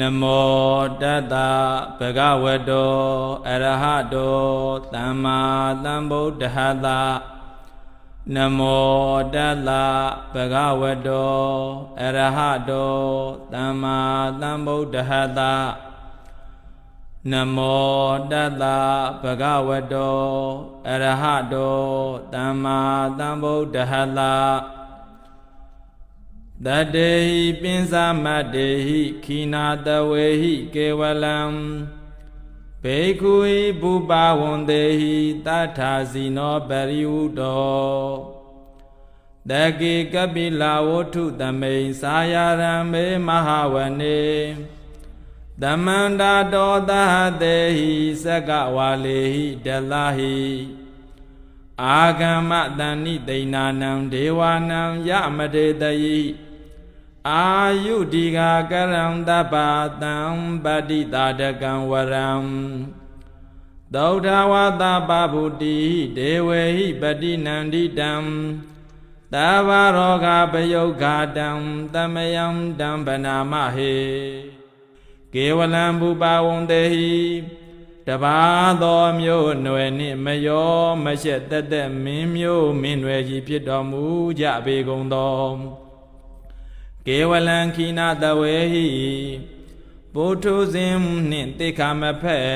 နမောတတ္တဗဂဝတောအရဟတောသမ္မာသမ္ဗုဒ္ဓဟတနမောတတ္တဗဂဝတောအရဟတောသမ္မာသမ္ဗုဒ္ဓဟတနမောတတ္တဗဂဝတောအရဟတောသမ္မာသမ္ဗုဒ္ဓဟတ တတေဟိပိဉ္စမတ္တေဟိခိနာတဝေဟိကေဝလံဘေခုဟိဘူပါဝန္တေဟိတထာစီနောပရိဝုတောတကေကပိလာဝဋ္ထုတမိန်စာယရံမေမဟာဝနေတမန္တာတောသဟတေဟိသက္ကဝါလေဟိတလဟိအာဂမတဏိတိဏနံဒေဝနံယမတေတယိ အာယုဒီဃကရံတပ္ပတံပတိတာတကံဝရံသောထဝသပဗုတိဒေဝေဟိပတိနန္တိတံတဘာရောဂပယုတ်ဃာတံတမယံတံဗနာမဟေကေဝလံဘူပါဝံတေဟိတဘာသောမျိုးနွယ်နှင့်မယောမရှက်တက်တက်မင်းမျိုးမင်းနွယ်ကြီးဖြစ်တော်မူကြပေကုန်သော ကေဝလံခိနာတဝေဟိပုထုဇဉ်နှင့်တိခမဖက်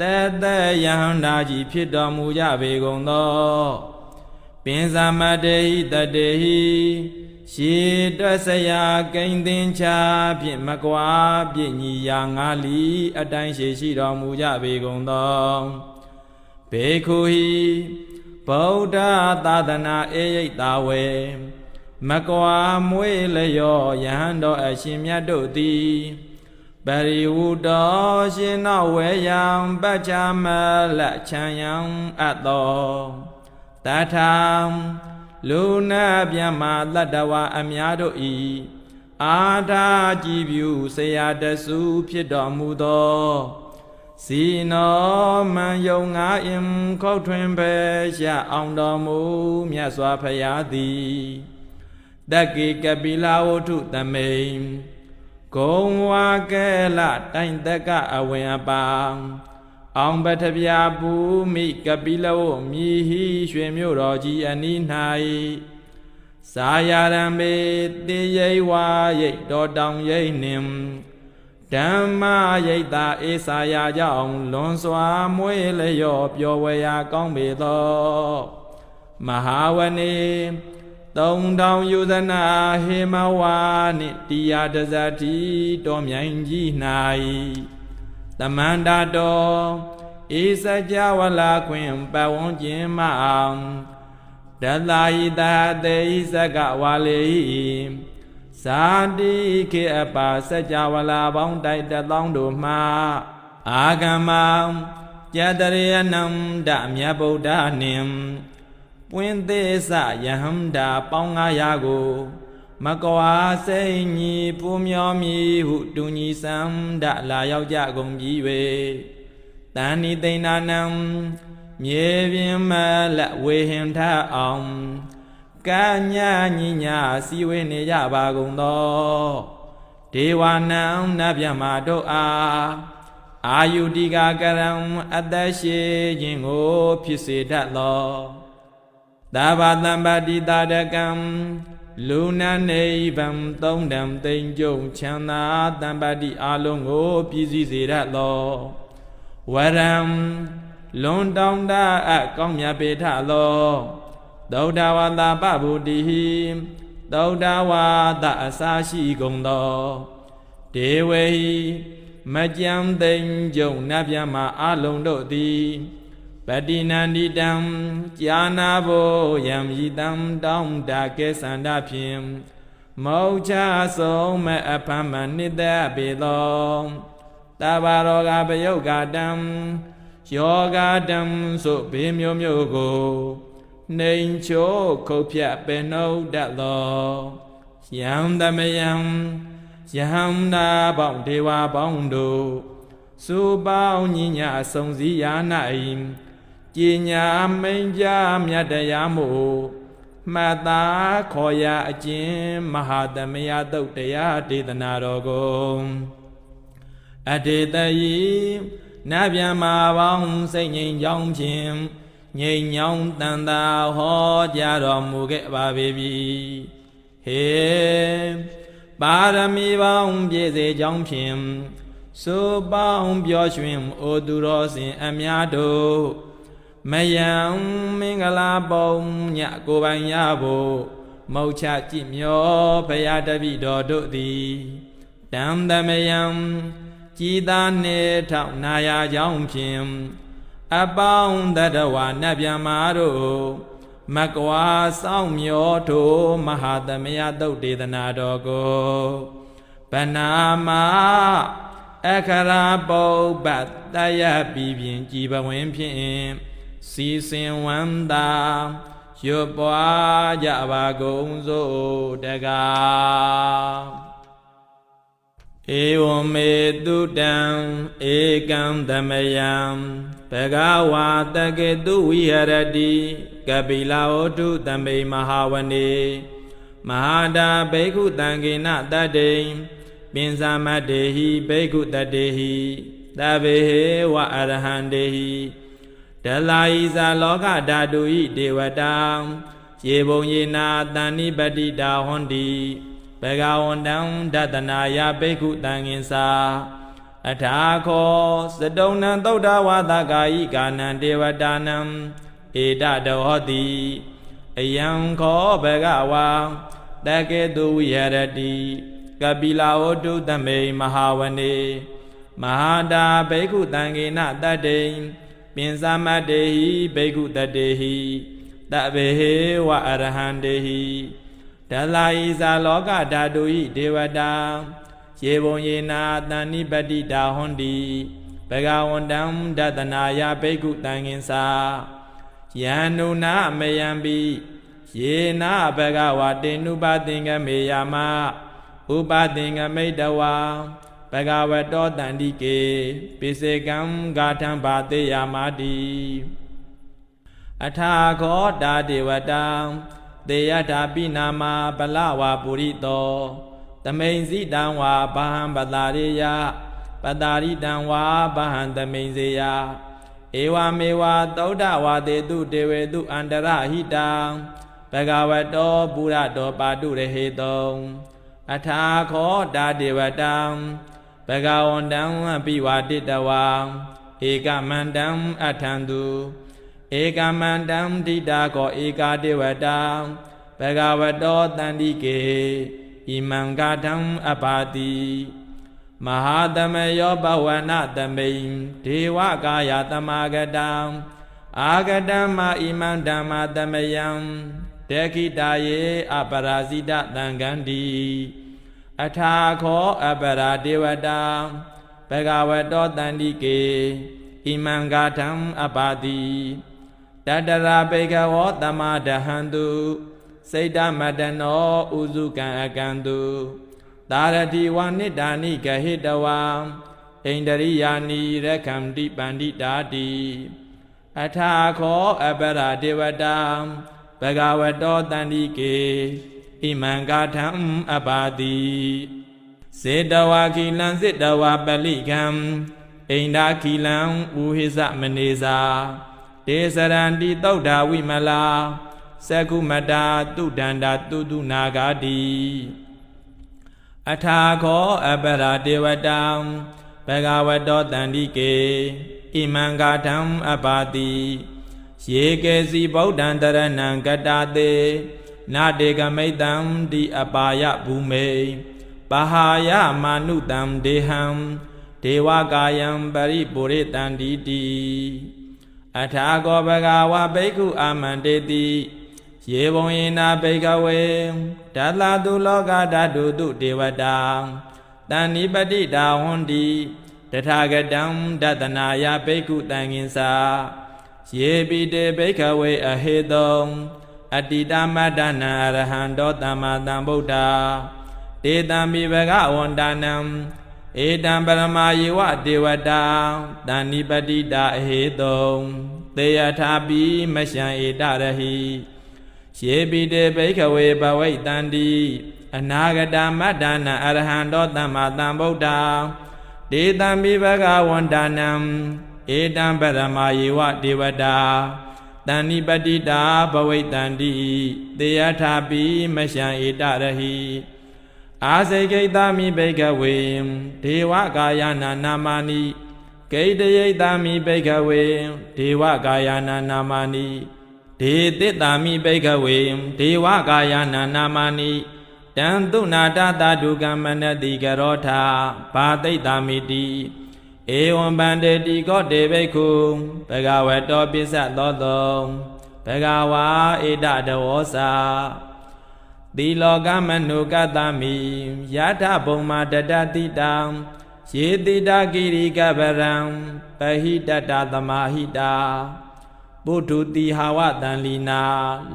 တသက်ယဟန္တာကြီးဖြစ်တော်မူကြပေကုန်သောပင်စမတေဟိတတေဟိရှေတွက်စရာကိန်းသင်္ချာဖြင့်မကွာပြည့်ညီရာငါလီ အတိုင်းရှိရှိတော်မူကြပေကုန်သောဘေခုဟိဗုဒ္ဓသာသနာအေယိတ်တာဝေ မကွာမွေးလျောယဟန်တော်အရှင်မြတ်တို့သည်ပရိဝုတော်ရှင်တော်ဝေယံပัจฉမလချံယံအပ်တော်တထာလူနာမြမတတ္တဝအများတို့ဤအာထာကြည်ပြုဆရာတဆုဖြစ်တော်မူသောစီနောမံယုံငါအင်ခောက်ထွင်ပဲရအောင်တော်မူမြတ်စွာဘုရားသည် တက္ကေကပိလာဝုထုသမိန်ဂုံဝါကဲလတိုင်တက္ကအဝင်အပါအောင်ပထဗျာပူမိကပိလဝမြည်ဟိရွှေမြို့တော်ကြီးအနီး၌စာယရံမေတေရိဝါရိတ်တော်တောင်ရိတ်နှင်ဓမ္မရိတ်တာအေစာယာကြောင့်လွန်စွာမွေးလျော့ပျော်ဝေရာကောင်းပေသော မဟာဝနေ သုံးတောင်ယူဇနာဟေမဝါနှင့်တရားတဇတိတော်မြိုင်ကြီး၌တမန္တာတော်ဧစကြဝလာခွင်ပဝန်းကျင်မအောင်တသာဟိတတေဣစကဝါလေဇာတိခေအပါစကြဝလာပေါင်းတိုက်တသောတို့မှအာဂမကြတရေနံဒမြတ်ဗုဒ္ဓနှင့် ပွင့်သေးစယဟန္တာပေါင်း900ကို မကွာစိတ်ညီပူမျောမြည်ဟုတူညီစံဒလာရောက်ကြကုန်ပြီ၍တန်ဤသိဏနံမြေပြင်မလဝေဟင်ထအောင်ကညာညီညာစီဝေနေကြပါကုန်သောဒေဝနံနတ်မြတ်မာတို့အားအာယုတိကာကရံအသက်ရှိခြင်းကိုဖြစ်စေတတ်သော သဗ္ဗတံပတိတာတကံလူနာနိဗ္ဗံသုံးတံသိမ့်ကြုံချမ်းသာတံပတိအလုံးကိုပြည့်စည်စေရသောဝရံလွန်တောင်းတအကောင်းမြတ်ပေထသောသောတာဝတာပဗုတိဟိသောတာဝတအစာရှိကုန်သောဒေဝေဟိမကြံသိမ့်ကြုံနတ်ဗျမအလုံးတို့သည် ပတိနန္တိတံကြာနာဘောယံဤတံတောင်းတာကဲသန္တာဖြင့်မောချဆုံးမဲ့အဖမနိတပေသောတဘာရောဂပယုတ်ကတံယောဂတံဆိုဘေးမျိုးမျိုးကိုနှိမ်ချိုးခုတ်ဖြတ်ပင်နှုတ်တတ်သောယံတမယံယဟံနာပေါင်းဒေဝပေါင်းတို့စုပေါင်းညီညာဆုံစည်းရာ၌ ကြည်ညာမိန်ကြမြတ်တရားမို့မှတ်သားခေါ်ရအကျဉ်မဟာသမယတုတ်တရားဒေသနာတော်ကိုအတေတယီနတ်ဗျမပေါင်းစိတ်ငြိမ်ချောင်းဖြင့်ငြိမ်ညောင်းတန်တာဟောကြားတော်မူခဲ့ပါပေပြီဟေပါရမီပေါင်းပြည့်စေကြောင်းဖြင့်ဆိုပေါင်းပျော်ရွှင်အိုသူတော်စင်အများတို့ မယံမင်္ဂလာပုံညကိုပိုင်ရဖို့မောချကြည်မျောဘုရားတပိတော်တို့သည်တံသမယံကြည်သာနှင့်ထောက်နာယာကြောင်းဖြင့်အပေါင်းတတဝနတ်ဗျမာတို့မကွာစောင့်မျောထိုမဟာသမယသုတ်ဒေသနာတော်ကိုဗနာမအခရာပုပ္ပတယပြီးပြင်ကြည်ပဝင်ဖြင့် စီစင်ဝန္တာရွတ်ပွားကြပါကုန်စို့တကားဧဝမေတုတံဧကံသမယံဘဂဝါတကေတုဝိဟရတိကပိလာဝတ္ထုသမေမဟာဝနေမဟာတာဘိက္ခုတံကေနတတ္တိပင်စာမတ္တေဟိဘိက္ခုတတ္တေဟိသဗ္ဗေဟေဝအရဟံတေဟိ ဒလာဤဇာလောကဓာတုဤဒေဝတာရေပုံရေနာတန်နိပတိတာဟွန်တိဘဂဝန္တံဒတနာယဘိက္ခုတံငင်စာအထာခောစတုံနံသုဒ္ဓဝါဒကာယိကာနံဒေဝတာနံဧတတဟောတိအယံခောဘဂဝါတကေတုဝိဟရတိကပိလာဝတုသမေမဟာဝနေမဟာတာဘိက္ခုတံငေနတတ္တိ ပင်စာမတ္တေဟိဘိက္ခုတတ္တေဟိတဗေဟေဝအရဟံတေဟိဒလာဤဇာလောကဓာတုဤဒေဝတာရေပုံရေနာတန်နိပတိတာဟွန်တိဘဂဝန္တံဒတနာယဘိက္ခုတံငင်္စာယန္နုနာမယံပိယေနာဘဂဝတေနုပသင်္ကမေယမဥပသင်္ကမိတဝါ ဘဂဝတောတန္တိကေပိစေကံဂါထံဘာတေယမာတိအထာခောတာဒေဝတံတေယတာပိနာမပလဝါပုရိတောတမိန်စီတံဝါဘာဟံပတာရိယပတာရိတံဝါဘာဟံတမိန်စေယဧဝမေဝသောဒဝါတေတုဒေဝေတုအန္တရဟိတံဘဂဝတောပုရတောပါတုရဟေတောအထာခောတာဒေဝတံ ဘဂဝန္တံပိဝါတိတဝါဧကမန္တံအထံတုဧကမန္တံဒိတာကောဧကာဒေဝတံဘဂဝတောတန္တိကေဣမံဂါထံအပါတိမဟာသမယောဘဝနာသမိန်ဒေဝကာယသမာဂတံအာဂတံမဣမံဓမ္မသမယံတေခိတာယေအပရာဇိတသံဃန္တိ အထာခောအပရာဒေဝတာဘဂဝတောတန္တိကေဣမံဂါထံအပါတိတတရာဘေကဝောတမဒဟန္တုစိတ်တမတနောဥစုကံအကံတုသာရတိဝနိဒာနိဂဟိတဝံဣန္ဒရိယာနိရခံတိပန္တိတာတိအထာခောအပရာဒေဝတာဘဂဝတောတန္တိကေ ဣမံဂါထံအပါတိစေတဝါခိလံစေတဝါပလိကံဣန္ဒာခိလံဥဟိသမနေစာဒေစရန္တိသုဒ္ဓဝိမလာသကုမတာတုဒန္တာတုတုနာဂာတိအထာခောအပရာဒေဝတံဘဂဝတောတန္တိကေဣမံဂါထံအပါတိယေကေစီဗုဒ္ဓံတရဏံကတာတေ နာတေကမိတံဒီအပါယဘူမေပဟာယမာနုတံဒေဟံဒေဝကာယံပရိပုရိတန္တိတိအထာကောဘဂဝဘိက္ခုအာမန္တေတိယေဘုံယေနာဘိကဝေဓာလာတုလောကဓာတုတုဒေဝတာတန်နိပတိတာဝန္တိတထာဂတံဒတနာယဘိက္ခုတံငင်္စာယေပိတေဘိကဝေအဟေတုံ အတ္တိတမတ္တနာအရဟံတောသမ္မာသမ္ဗုဒ္ဓတေတံမိဘဂဝန္တနံဧတံပရမယေဝဒေဝတာတန်နိပတိတာအဟေတုံသေယထာပိမရှံဧတရဟိယေပိတေဘိခဝေဘဝိတန္တိအနာဂတမတ္တနာအရဟံတောသမ္မာသမ္ဗုဒ္ဓဒေတံမိဘဂဝန္တာနံဧတံပရမယေဝဒေဝတာ တဏိပတိတာဘဝိတန္တိတေယထာပိမရှံဧတရဟိအာစေကိတမိဘိကဝေဒေဝကာယနာနာမာနိဂိတယိတမိဘိကဝေဒေဝကာယနာနာမာနိဒေတိတာမိဘိကဝေဒေဝကာယနာနာမာနိတံတုနာတသတုကမ္မနတိကရောထာဘာတိတ်တာမိတိ ဧဝံဗန္တေတိကောတေဘိက္ခုဘဂဝတောပိစ္ဆသောတောဘဂဝါဧတတဝောစာသီလောကမနုကတမိယထဘုံမာတတတိတံယေတိတကိရိကပရံပဟိတတသမာဟိတာပုထုတိဟာဝတံလီနာ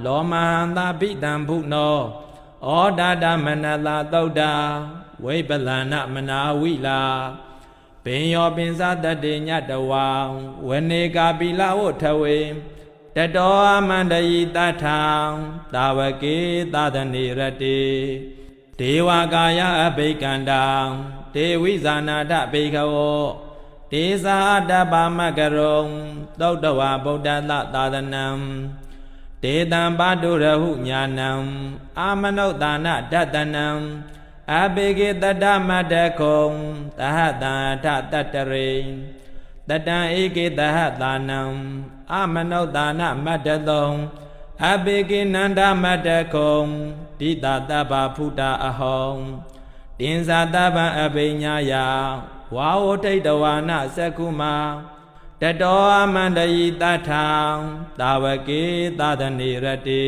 လောမဟန္တာပိတံဘုနောဩဒါဒမနလာသုတ်တာဝိပလဏမနာဝိလာ ပင်ယောပင်စတတေညတဝံဝနေကာပိလဝထဝေတတောအမန္တယိတထံတာဝကေသဒနေရတေဒေဝကာယအဘိကန္တံဒေဝိဇာနာတဘေခဝောဒေဇာတပမကရုံသုတ်တဝဗုဒ္ဓသသာသနံဒေတံပါတုရဟုညာနံအာမနုဿာနတတနံ အဘေကေတတမတ္တခုံတဟတံထတတရိတတံဧကေတဟတာနံအာမနုဿာနမတ္တသုံအဘေကေနန္ဒမတ္တခုံတိတတဗ္ဗဖုတာအဟောတင်္ဇာတဗ္ဗံအဘိညာယဝါဝဋိတဝါနသက္ကုမာတတောအမန္တယိတထံတာဝကေသဒနေရတေ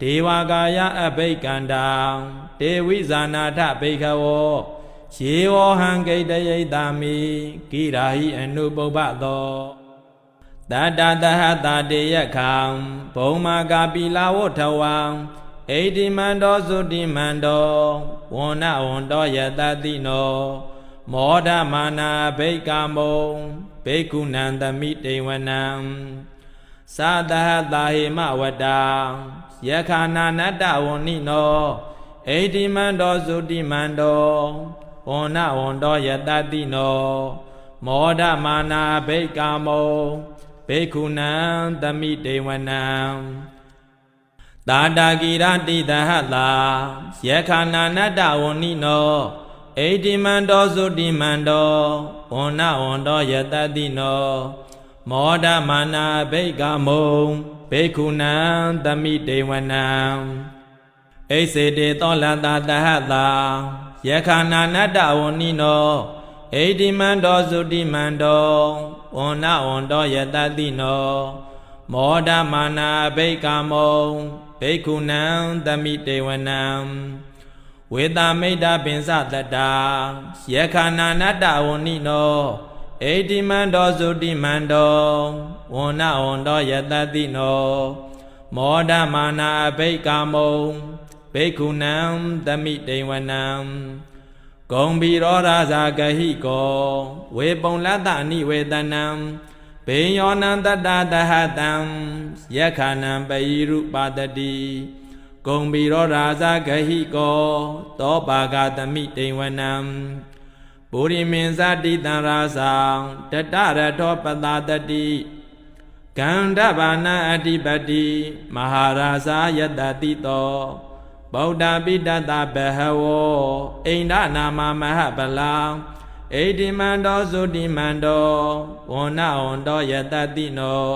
ဒေဝကာယအဘိကန္တံ ဒေဝိဇာနာထဘိခဝောယေဝဟံဂိတယိတာမိကိရာဟိအနုပုပ္ပသောတတတဟတာတေယခံဘုံမာကာပိလာဝထဝံဣတိမန္တောသုတိမန္တောဝန္နဝန္တောယတတိနောမောဒမာနာဘိကာမုံဘိက္ခုနံသမိတေဝနံသာတဟတာဟိမဝတ္တာယခာနာနတ္တဝဏိနော ဣတိမန္တောသုတိမန္တောဝန္နဝန္တောယတတိနောမောဒမာနာဘိကာမုံဘိက္ခုနံသမိတေဝနံတာတာဂိရတိတဟတာယခာနာနတ္တဝဏိနောဣတိမန္တောသုတိမန္တောဝန္နဝန္တောယတတိနောမောဒမာနာဘိကမုံဘေခုနံသမိတေဝနံ ဣစေတေသောလတတဟတာယခာနာနတ္တဝဏိနောဣတိမန္တောသုတိမန္တောဝန္နဝန္တောယတတိနောမောဒမာနာဘိကမုံဘေခုနံသမိတေဝနံဝေတာမိတ်တာပင်စတတ္တာယခာနာနတ္တဝဏိနောဣတိမန္တောသုတိမန္တောဝန္နဝန္တောယတတိနောမောဒမာနာအဘိကာမုံ ဘိက္ခုနံသမိတေဝနံဂုံဘီရောရာဇာဂဟိကောဝေပုံလတ္တအနိဝေတနံဘေယောနံတတ္တတဟတံယခာနံပယိရုပါတတိဂုံဘီရောရာဇဂဟိကောသောပါကသမိတေဝနံပုရိမင်းဇတိတံရာဇံတတရထောပတာတတိကန္ဓဘာနာအဓိပတိမဟာရာဇာယတတိတော ဗုဒ္ဓပိတတဘဟဝောအိန္ဒနာမမဟပလံဣတိမန္တောသုတိမန္တောဝန္နဝန္တောယတတိနော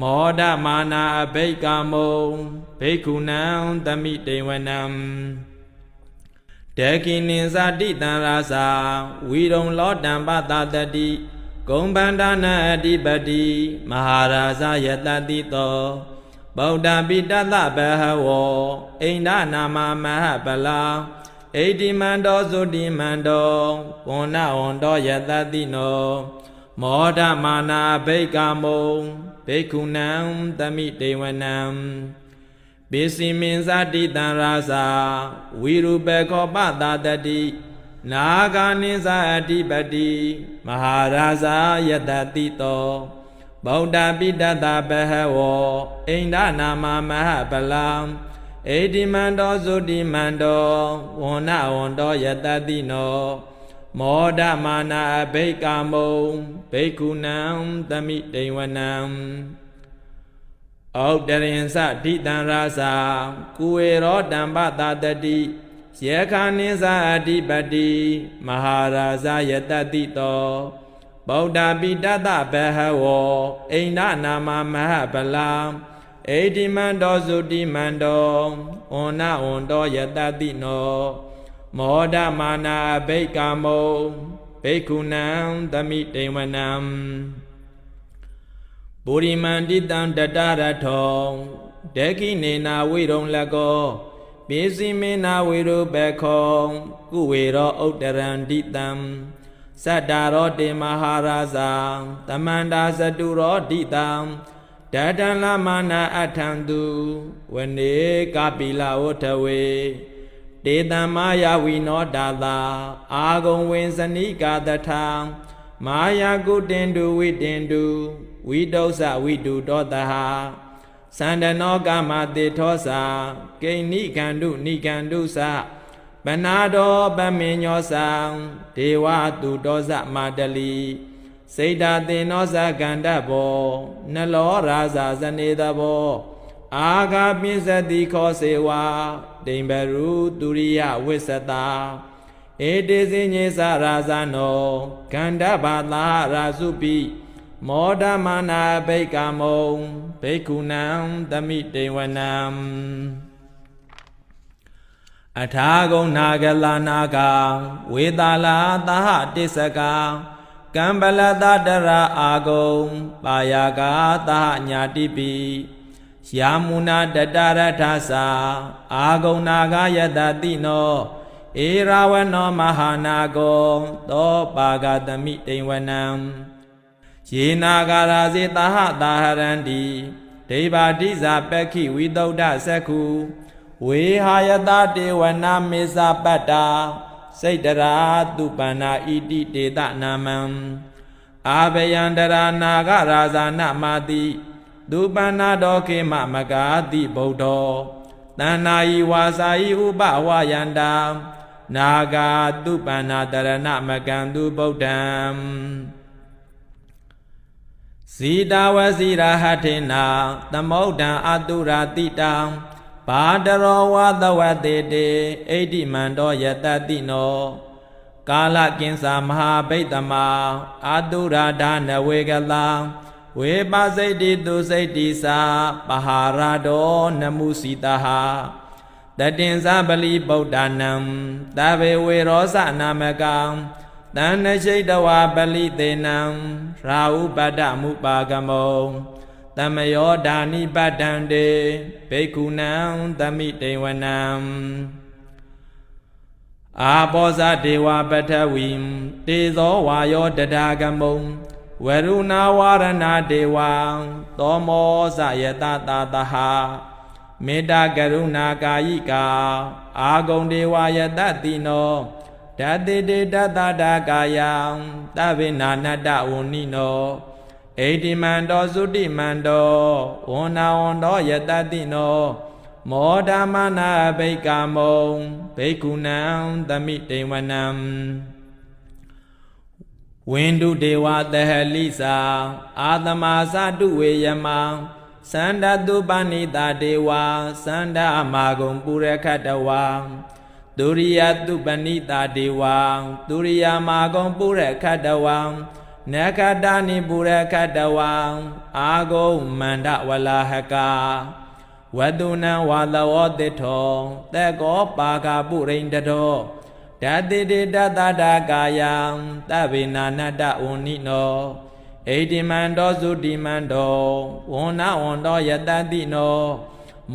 မောဒမာနာအဘိကမုံဘိက္ခုနံသမိတေဝနံတေကိနိဇာတိတံရာဇာဝီရုံလောတံပတတတိဂုံဗန္ဒနာအဓိပတိမဟာရာဇယတတိတော ဗုဒ္ဓပိတတဘဟဝောအိန္ဒနာမမဟပလာဣတိမန္တောသုတိမန္တောဝန္နဝန္တောယတတိနောမောဒမာနာဘိကမုံဘိက္ခုနံသမိတေဝနံပိစီမင်းဇတိတံရာဇာဝိရုပခောပတာတတိနာဂာနိဇာအတိပတိမဟာရာဇာယတတိတော ဗုဒ္ဓပိတတဘဟဝောအိန္ဒနာမမဟပလံဣတိမန္တောသုတိမန္တောဝန္နဝန္တောယတတိနောမောဒမာနာအဘိကာမုံဘိက္ခုနံသမိတိဝနံဩတရင်စဒိတံရာစာကုဝေရောတံပတာတတိယေခာနိသအဓိပတိမဟာရာဇယတတိတော ဗုဒ္ဓပိတတဘဟဝောအိန္ဒနာမမဟပလံအေတိမန္တောသုတိမန္တောဩနဝန္တောယတတိနောမောဒမာနာဘိက္ကာမုံဘိက္ခုနံသမိတေဝနံပုရိမန္တိတံတတရထောဒေခိနေနာဝိရုံလကောပိစီမေနာဝေရုပခောကုဝေရောဥတ္တရန္တိတံ သတ္တာရောတေမဟာရာဇာတမန္တာသတုရောဒိတံတတံလမနာအထံတုဝနေကပိလဝထဝေတေတံမာယဝိနောတာသာအာဂုံဝင်စနိကာတထာမာယာကုတင်တုဝိတင်တုဝိတုသဝိတုတောတဟသန္တနောကမတေထောစာကိဏိကန္တုနိကန္တုသ ပနာတော်ပမေညောသံဒေဝတုတောဇမာတလီစေတသေနောဇကန္တဘောနလောရာဇာဇနေတဘောအာဂာပိစတိခောစေဝါဒိံဘရုတုရိယဝိသတာဧတေစညေသရာဇနောကန္တဘာသာရာစုပိမောဒမနာဘိကမုံဘိက္ခုနံသမိတေဝနံ အထာဂုံနာဂလနာကဝေတာလာသဟတိစကကံပလတတရာအာဂုံပါယကာသဟညာတိပိယာမုနာတတရထသာအာဂုံနာဂယတတိနောဧရာဝနောမဟာနာကောသောပါဂတမိတိဝနံယေနာဂာရာဇေတာဟတာဟရန္တိဒိဗာတိဇာပက္ခိဝိတုဒ္ဓသက္ခု ဝေဟာယတတေဝနာမေဇပတ္တာစိတ်တရာသူပန္နာဣတိတေတနာမံအာဘယန္တရာနာဂရာဇာနမာတိဒုပန္နာဒောခေမမကာတိဗုဒ္ဓောတဏ္ဏာယီဝါစာယီဥပဝယန္တာနာဂာတုပန္နာတရဏမကံသူဗုဒ္ဓံဇီတာဝစီရာဟထေနာသမုဒ္ဒံအတုရာတိတံ ဘာတရောဝသဝတေတေဣတိမန္တောယတတိနောကာလကင်္စာမဟာဗိတ္တမအတုရာဒနဝေကလာဝေပစိတ်တိသူစိတ်တိသာပဟာရတောနမုစီတဟာတတင်္စပလီဗုဒ္ဓနံတဗေဝေရောဇနာမကံတဏ္ဏရှိတဝပလိသေနံရာဟုပတ္တမုပါကမောတ မယောဒာနိပတ္တံတေဘိက္ခုနံသမိတေဝနံအာဘောဇဒေဝပထဝီတေဇောဝါယောတဒါကမုံဝရုဏဝရဏဒေဝံသောမောဇယတတာတဟမေတ္တာကရုဏာကာယိကာအာဂုံဒေဝယတတိနောဓာတိတေတတတာကာယံတဗေနာနတဝဏိနော ဣတိမန္တောသုတိမန္တောဝန္နာဝန္တောယတတိနောမောဓမနာဘိကာမုံဘိက္ခုနံသမိတေဝနံဝိန္ဒုဒေဝတဟလိစာအာသမာသတုဝေယမံသန္တတုပဏိတာဒေဝသန္တမာဂုံပုရခတဝံဒုရိယတုပဏိတာဒေဝံဒုရိယမာဂုံပုရခတဝံ နခတနိပုရခတဝံအာဂုံမန္တဝလာဟကာဝတုနံဝါလဝတိထောတေကောပါကပုရိန္တတောဓာတိတေတတတာကာယံတဗေနာနတဝဏိနောဣတိမန္တောသုတိမန္တောဝန္နဝန္တောယတတိနော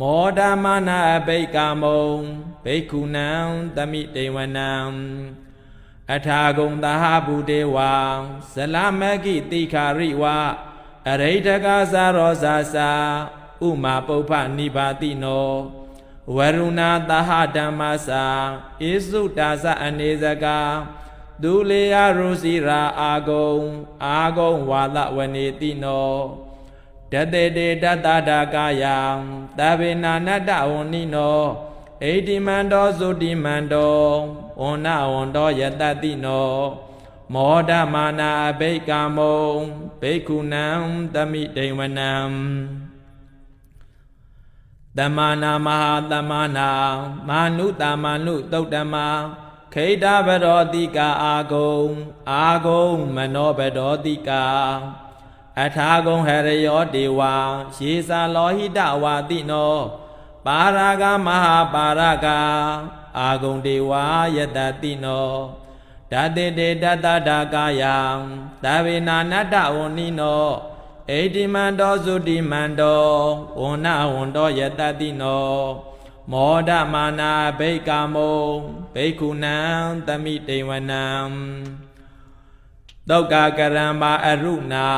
မောဓမနာဘိကာမုံဘိက္ခုနံသမိတေဝနံ အထာဂုံသဟဗုဒေဝံဇလမကိတိခာရိဝအရိဋကသရောဇာစာဥမာပုပ္ပနိဘာတိနောဝရုဏသဟဓမ္မစာဣစုတာသအနေစကာဒုလေယရုစီရာအာဂုံအာဂုံဝါလဝနေတိနောတတေတေတတတာကာယံတဗေနာနတဝဏိနောဣတိမန္တောသုတိမန္တော ဝန္နဝန္တောယတတိနောမောဒမာနာအဘိက္ကာမုံဘိက္ခုနံသမိဒိဝနံတမနာမဟာတမနာမာနုတမနုသုတ်တမခိတဗရောတိကာအာဂုံအာဂုံမနောဗရောတိကာအထာဂုံဟရယောဒေဝါရေစာလောဟိတဝါတိနောပါရာဂမဟာပါရဂ အာဂုံဒေဝါယတတိနောဓာတေတေတတတာကာယံသဗ္ဗေနာနတ္တဝဏိနောဣတိမန္တောသုတိမန္တောဝဏ္ဏဝန္တောယတတိနောမောဒမာနာဘိက္ကာမုံဘိက္ခုနံသမိတေဝနံတောကကရံမာအရုဏာ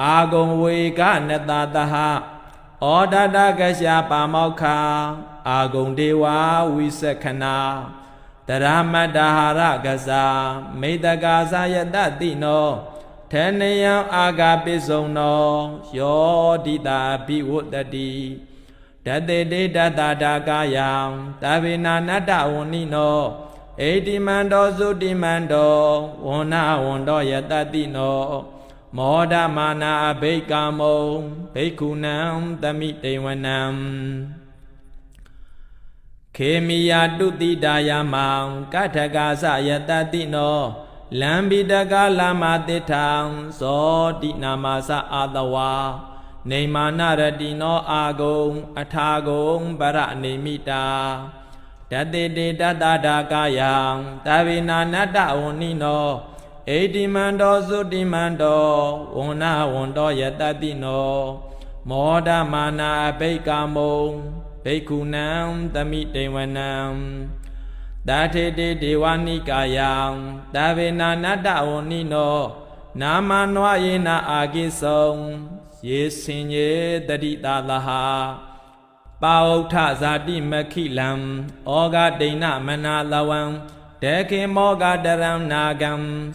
အာဂုံဝေကနတတဟဩဒတကရှာပါမောက္ခာ အာဂုံဒေဝဝိသခနာတရမတ္တဟာရကစားမိတ္တကာသယတတိနောထေနယံအာဂပိစုံနောယောတိတာဘိဝတ္တိတတေတေတတတာကာယံတဗေနာနတ္တဝဏိနောဣတိမန္တောသုတိမန္တောဝဏ္ဏဝန္တောယတတိနောမောဒမာနာအဘိက္ကာမုံဘိက္ခုနံသမိတေဝနံ ခေမိယာတုတိတာယမံကထကာသယတတိနောလံဘိတကလာမတိထံဇောတိနာမသအာတဝါနေမာနရတိနောအာဂုံ အထာဂုံပရနေမိတာတတေတေတတတာကာယံတဗေနာနတ္တဝဏိနောဣတိမန္တောသုတိမန္တောဝန္နဝန္တောယတတိနော မောဒမာနာအဘိက္ကာမုံ ဘိက္ခုနံသမိတေဝနံတာထေတေဒေဝနိကာယံတဗေနာနတ္တဝဏိနောနာမနဝယေနအာကိဆုံယေစင်ယေတတိတာလဟာပါဥထဇာတိမခိလံဩဃဒိဏမနာလဝံဒေခေမောဂတရံနာဂံ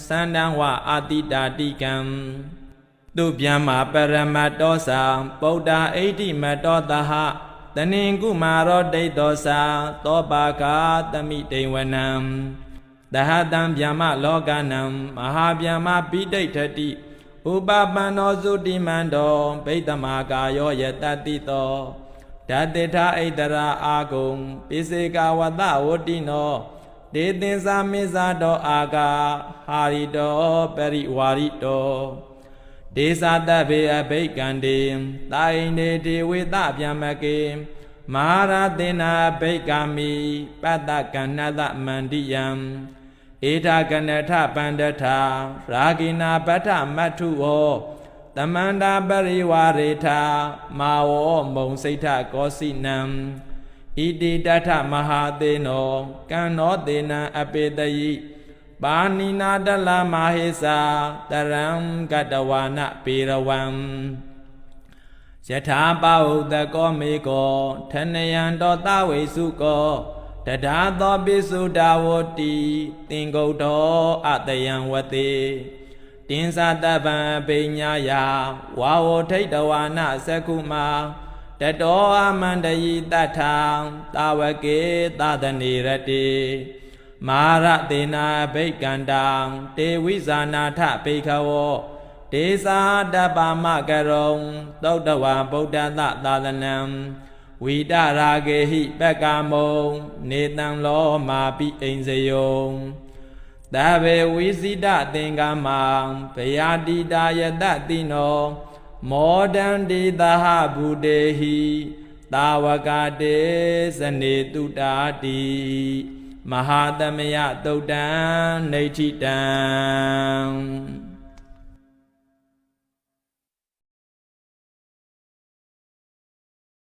သန္တံဝအာတိတာတိကံသူဗျမ္မာပရမတ္တောသံပုဒ္ဓဣတိမတ္တောတဟ တနင်ကုမာရောဒိဋ္ဌောသသောပါကာတမိတေဝနံတဟတံဗျမ္မလောကနံမဟာဗျမ္မပိဋိဋ္ဌတိဥပပန္နောသုတိမန္တောဗိတမာကာယောယတတိတောဓာတိထာဣတရာအာဂုံပိစေကဝတဝတိနောဒေသင်္စာမေဇာတောအာဂါဟာရိတောပရိဝါရိတော ဒေသတဗေအဘိကံတေတာဣနေဒေဝေတဗျမကေမဟာရသေနာဘိကာမိပတ္တကဏ္ဍသမန္တိယံဧထာကနထပန္ဒထရာဂိနာပဋ္ဌမတ္ထုဝောတမန္တာပရိဝရေထာမာဝောမုံစိတ်ထကောစိနံဣတိတထမဟာသေနောကံနောသေနံအပေတယိ ပါဏိနာတလမဟေစာတရံကတဝါနပေရဝံယထာပဟုတကောမေကောထနယံတောတဝေစုကောတဒါသောပိစုဒါဝတိသင်္ကုတ်တော်အတယံဝတိတင်းစာတပံပိညာယဝါဝထိတ်တဝါနသကုမာတတောအမန္တယိတထံတာဝကေသဒနေရတိ မာရတေနာဘိကန္တံတေဝိဇာနာထဘိခဝောဒေသာတပမကရုံသုတ်တဝါဗုဒ္ဓသသာသနံဝိတရာဂေဟိပက္ကမုံနေတံလောမာပိအိန်စယုံသဗ္ဗေဝိစိတသင်္ကမံဗယာတိတာယတတိနောမောဒန္တိသဟဗုတေဟိတာဝကတေဇနေတုတာတိ မဟာသမယတုတ်တံနေဋ္ဌိတံ